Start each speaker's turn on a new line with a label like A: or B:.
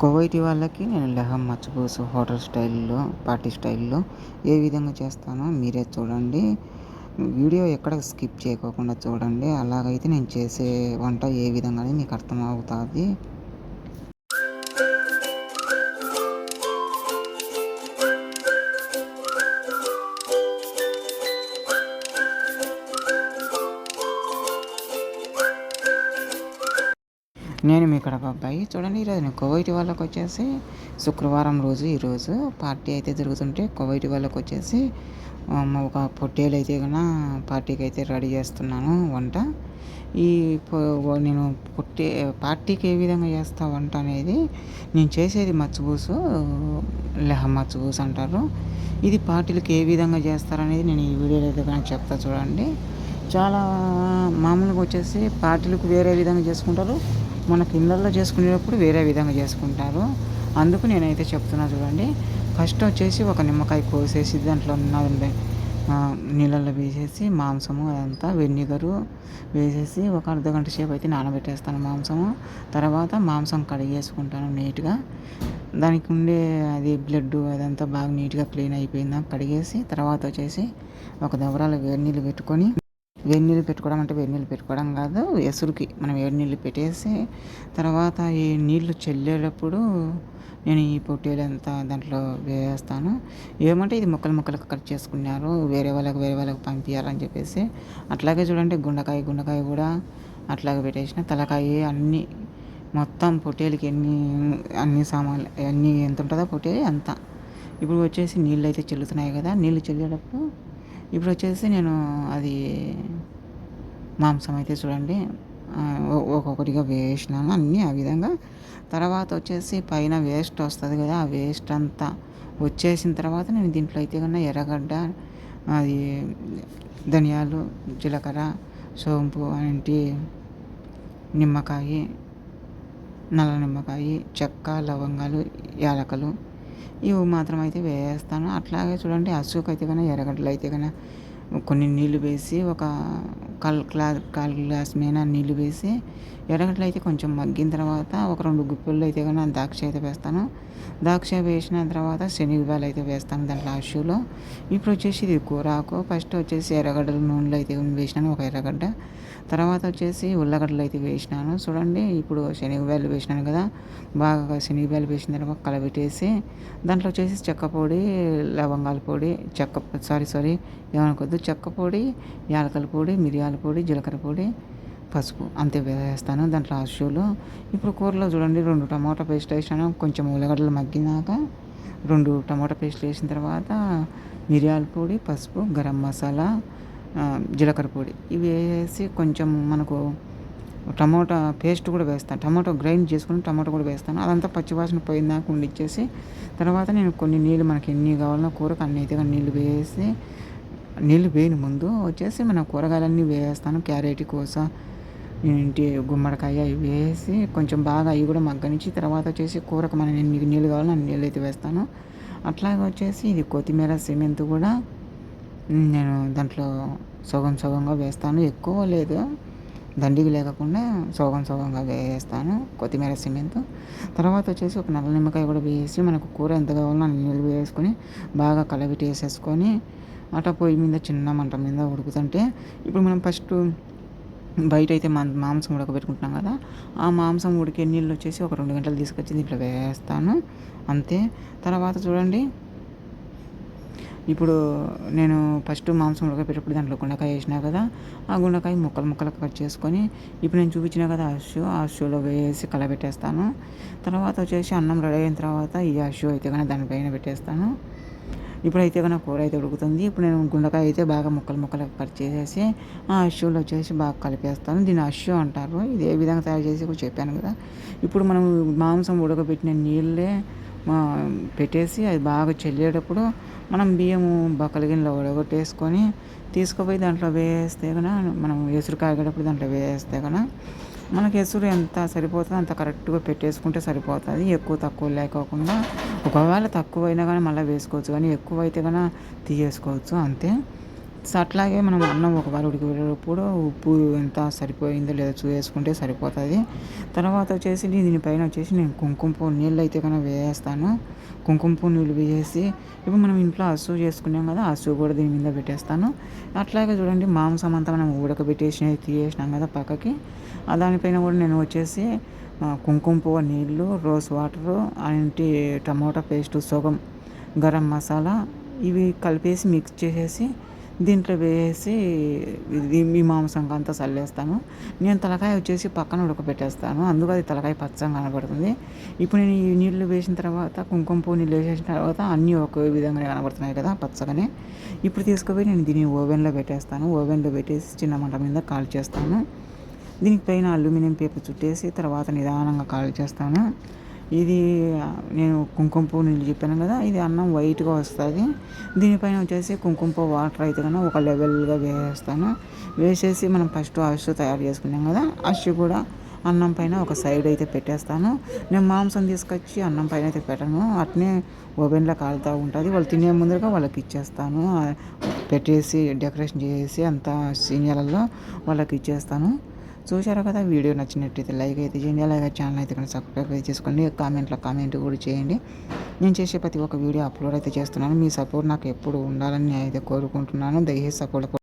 A: Kuwaiti వాళ్ళకి నేను లెహం మచ్చబూసు hotel స్టైల్లో పార్టీ స్టైల్లో ఏ విధంగా చేస్తానో మీరే చూడండి. వీడియో ఎక్కడ స్కిప్ చేయకోకుండా చూడండి. అలాగైతే నేను చేసే వంట ఏ విధంగా మీకు అర్థమవుతుంది. నేను మీ కడప అబ్బాయి. చూడండి ఈరోజు నేను కువైట్ వాళ్ళకి వచ్చేసి శుక్రవారం రోజు ఈరోజు పార్టీ అయితే జరుగుతుంటే కువైట్ వాళ్ళకి వచ్చేసి ఒక పొట్టేలు అయితే కన్నా పార్టీకి అయితే రెడీ చేస్తున్నాను వంట. ఈ నేను పొట్టే పార్టీకి ఏ విధంగా చేస్తా వంట అనేది నేను చేసేది మచ్చబూసు లెహ మచ్చబూసు అంటారు. ఇది పార్టీలకు ఏ విధంగా చేస్తారనేది నేను ఈ వీడియోలో అయితే కానీ చెప్తా చూడండి. చాలా మామూలుగా వచ్చేసి పార్టీలకు వేరే విధంగా చేసుకుంటారు. మనకి ఇళ్ళల్లో చేసుకునేటప్పుడు వేరే విధంగా చేసుకుంటారు. అందుకు నేనైతే చెప్తున్నా చూడండి. ఫస్ట్ వచ్చేసి ఒక నిమ్మకాయ కోసేసి దాంట్లో ఉన్నదండి నీళ్ళల్లో వేసేసి మాంసము అదంతా వెనిగరు వేసేసి ఒక అర్ధ గంట సేపు అయితే నానబెట్టేస్తాను మాంసము. తర్వాత మాంసం కడిగేసుకుంటాను నీట్గా. దానికి ఉండే అది బ్లడ్ అదంతా బాగా నీట్గా క్లీన్ అయిపోయిందా కడిగేసి తర్వాత వచ్చేసి ఒక దవరాలు వేడి నీళ్ళు పెట్టుకొని వేడి నీళ్ళు పెట్టుకోవడం అంటే వేడి నీళ్ళు పెట్టుకోవడం కాదు ఎసురుకి మనం వేడి నీళ్ళు పెట్టేసి తర్వాత ఈ నీళ్ళు చల్లేటప్పుడు నేను ఈ పొట్టేలు అంతా దాంట్లో వేస్తాను ఏమంటే ఇది ముక్కలు ముక్కలకు కట్ చేసుకున్నారు వేరే వాళ్ళకి వేరే వాళ్ళకి పంపించాలని చెప్పేసి. అట్లాగే చూడండి గుండకాయ గుండకాయ కూడా అట్లాగే పెట్టేసిన. తలకాయ అన్నీ మొత్తం పొట్టేలకి ఎన్ని అన్ని సామాన్లు అన్నీ ఎంత ఉంటుందో పొట్టేలు అంత. ఇప్పుడు వచ్చేసి నీళ్ళు అయితే చెల్లుతున్నాయి కదా నీళ్ళు చెల్లేటప్పుడు ఇప్పుడు వచ్చేసి నేను అది మాంసం అయితే చూడండి ఒక్కొక్కటిగా వేసినాను అన్నీ ఆ విధంగా. తర్వాత వచ్చేసి పైన వేస్ట్ వస్తుంది కదా ఆ వేస్ట్ అంతా వచ్చేసిన తర్వాత నేను దీంట్లో అయితే కన్నా ఎర్రగడ్డ అది ధనియాలు జీలకర్ర సోంపు ఏంటి నిమ్మకాయ నల్ల నిమ్మకాయ చెక్క లవంగాలు యాలకలు ఇవి మాత్రం అయితే వేస్తాను. అట్లాగే చూడండి అసుకు అయితే కన్నా ఎర్రగడ్డలు అయితే కన్నా కొన్ని నీళ్ళు వేసి ఒక కాల్ క్లా కాల్ గ్లాస్ మీద నీళ్ళు వేసి ఎర్రగడ్డలు అయితే కొంచెం మగ్గిన తర్వాత ఒక రెండు గుప్పెళ్ళు అయితే కానీ ద్రాక్ష అయితే వేస్తాను. ద్రాక్ష వేసిన తర్వాత శనగబాలు అయితే వేస్తాను దాంట్లో షూలో. ఇప్పుడు వచ్చేసి ఇది కూరాకు. ఫస్ట్ వచ్చేసి ఎర్రగడ్డలు నూనెలో అయితే వేసినాను ఒక ఎర్రగడ్డ. తర్వాత వచ్చేసి ఉల్లగడ్డలు అయితే వేసినాను. చూడండి ఇప్పుడు శనగబాలు వేసినాను కదా బాగా శనగబాలు వేసిన తర్వాత కలబెట్టేసి దాంట్లో వచ్చేసి చెక్క పొడి లవంగాల పొడి చెక్క సారీ సారీ ఏమనుకోద్దు చెక్క పొడి యాలకల పొడి మిరియాల పొడి జీలకర్ర పొడి పసుపు. అంతే వేస్తాను. దాంట్లో ఆశువులు ఇప్పుడు కూరలో చూడండి రెండు టమాటా పేస్ట్ వేసాను. కొంచెం ఉల్లగడ్డలు మగ్గినాక రెండు టమాటా పేస్ట్ వేసిన తర్వాత మిరియాల పొడి పసుపు గరం మసాలా జీలకర్ర పొడి. ఇవి వేసి కొంచెం మనకు టమాటా పేస్ట్ కూడా వేస్తాను టమాటో గ్రైండ్ చేసుకుని టమాటో కూడా వేస్తాను. అదంతా పచ్చివాసన పోయిందాక ఉండిచ్చేసి తర్వాత నేను కొన్ని నీళ్ళు మనకి ఎన్ని కావాలన్నా కూరకు అన్ని అయితే నీళ్ళు వేసి నీళ్ళు వేయని ముందు వచ్చేసి మన కూరగాయలన్నీ వేస్తాను క్యారెట్ కోస ఏంటి గుమ్మడికాయ ఇవి వేసి కొంచెం బాగా అవి కూడా మగ్గనిచ్చి తర్వాత వచ్చేసి కూరకు మన ఎన్ని నీళ్ళు కావాలో అన్ని నీళ్ళు అయితే వేస్తాను. అట్లాగే వచ్చేసి ఇది కొత్తిమీర సిమెంట్ కూడా నేను దాంట్లో సగం సగంగా వేస్తాను. ఎక్కువ లేదు. దండికి లేకుండా సగం సగంగా వేస్తాను. కొత్తిమీర సిమెంట్. తర్వాత వచ్చేసి ఒక నల్ల నిమ్మకాయ కూడా వేసి మనకు కూర ఎంత కావాలో అన్ని నీళ్ళు వేసుకొని బాగా కలబెట్టి వేసేసుకొని అట పొయ్యి మీద చిన్న మంట మీద ఉడుకుతుంటే ఇప్పుడు మనం ఫస్ట్ బయట అయితే మా మాంసం ఉడకబెట్టుకుంటున్నాం కదా ఆ మాంసం ఉడికే నీళ్ళు వచ్చేసి ఒక రెండు గంటలు తీసుకొచ్చి దీంట్లో వేస్తాను అంతే. తర్వాత చూడండి. ఇప్పుడు నేను ఫస్ట్ మాంసం ఉడకబెట్టేటప్పుడు దాంట్లో గుండకాయ వేసినా కదా ఆ గుండకాయ ముక్కలు ముక్కలు కట్ చేసుకొని ఇప్పుడు నేను చూపించిన కదా ఆ షూ ఆ షూలో వేసి కలబెట్టేస్తాను. తర్వాత వచ్చేసి అన్నం రెడీ అయిన తర్వాత ఈ ఆ షూ అయితే కానీ దానిపైన పెట్టేస్తాను. ఇప్పుడైతే కనుక కూర అయితే ఉడుకుతుంది. ఇప్పుడు నేను గుండకాయ అయితే బాగా ముక్కలు ముక్కలు కట్ చేసేసి ఆ అష్యూలో వచ్చేసి బాగా కలిపేస్తాను. దీన్ని అష్యూ అంటారు. ఇది ఏ విధంగా తయారు చేసి కూడా చెప్పాను కదా. ఇప్పుడు మనం మాంసం ఉడకబెట్టిన నీళ్ళే పెట్టేసి అది బాగా చెల్లేటప్పుడు మనం బియ్యము బక్కల గిన్నెలో ఉడగొట్టేసుకొని తీసుకుపోయి దాంట్లో వేస్తే కనుక మనం ఎసురు కాగేటప్పుడు దాంట్లో వేస్తే కనుక మనకి ఎసురు ఎంత సరిపోతుందో అంత కరెక్ట్గా పెట్టేసుకుంటే సరిపోతుంది. ఎక్కువ తక్కువ లేకోకుండా ఒకవేళ తక్కువ అయినా కానీ మళ్ళీ వేసుకోవచ్చు. కానీ ఎక్కువ అయితే కానీ తీయేసుకోవచ్చు. అంతే. సో అట్లాగే మనం అన్నం ఒకవేళ ఉడికిపోయేటప్పుడు ఉప్పు ఎంత సరిపోయిందో లేదో చూసుకుంటే సరిపోతుంది. తర్వాత వచ్చేసి దీనిపైన వచ్చేసి నేను కుంకుమ పువ్వు నీళ్ళు అయితే కన్నా వేసేస్తాను. కుంకుమ పువ్వు నీళ్ళు వేసేసి ఇప్పుడు మనం ఇంట్లో అసు చేసుకున్నాం కదా అసు కూడా దీని మీద పెట్టేస్తాను. అట్లాగే చూడండి మాంసం అంతా మనం ఉడకబెట్టేసి తీసేసినాం కదా పక్కకి. దానిపైన కూడా నేను వచ్చేసి కుంకుమ పువ్వు నీళ్ళు రోజ్ వాటరు అంటి టమోటా పేస్టు సొగం గరం మసాలా ఇవి కలిపేసి మిక్స్ చేసేసి దీంట్లో వేసి ఇది మీ మాంసం అంతా చల్లేస్తాను. నేను తలకాయ వచ్చేసి పక్కన ఉడకబెట్టేస్తాను. అందుకు అది తలకాయ పచ్చగా కనబడుతుంది. ఇప్పుడు నేను ఈ నీళ్ళు వేసిన తర్వాత కుంకుమ పువ్వు నీళ్ళు వేసేసిన తర్వాత అన్నీ ఒక విధంగానే కనబడుతున్నాయి కదా పచ్చగానే. ఇప్పుడు తీసుకుపోయి నేను దీన్ని ఓవెన్లో పెట్టేస్తాను. ఓవెన్లో పెట్టేసి చిన్న మంట మీద కాల్ చేస్తాను. దీనికి పైన అల్యూమినియం పేపర్ చుట్టేసి తర్వాత నిదానంగా కాల్ చేస్తాను. ఇది నేను కుంకుమ పువ్వు నీళ్ళు చెప్పాను కదా ఇది అన్నం వైట్గా వస్తుంది. దీనిపైన వచ్చేసి కుంకుమ పువ్వు వాటర్ అయితే కన్నా ఒక లెవెల్గా వేసేస్తాను. వేసేసి మనం ఫస్ట్ అష్ తయారు చేసుకున్నాం కదా అష్ కూడా అన్నం పైన ఒక సైడ్ అయితే పెట్టేస్తాను. నేను మాంసం తీసుకొచ్చి అన్నం పైన అయితే పెట్టను. అట్నే ఓవెన్లో కాలుతూ ఉంటుంది. వాళ్ళు తినే ముందుగా వాళ్ళకి ఇచ్చేస్తాను. పెట్టేసి డెకరేషన్ చేసి అంతా సీనియర్లలో వాళ్ళకి ఇచ్చేస్తాను. చూశారు కదా వీడియో నచ్చినట్టయితే లైక్ అయితే చేయండి. అలాగే ఛానల్ అయితే కనుక సబ్స్క్రైబ్ అయితే చేసుకోండి. కామెంట్లో కామెంట్ కూడా చేయండి. నేను చేసే ప్రతి ఒక్క వీడియో అప్లోడ్ అయితే చేస్తున్నాను. మీ సపోర్ట్ నాకు ఎప్పుడు ఉండాలని నేను అయితే కోరుకుంటున్నాను. దయచేసి సపోర్ట్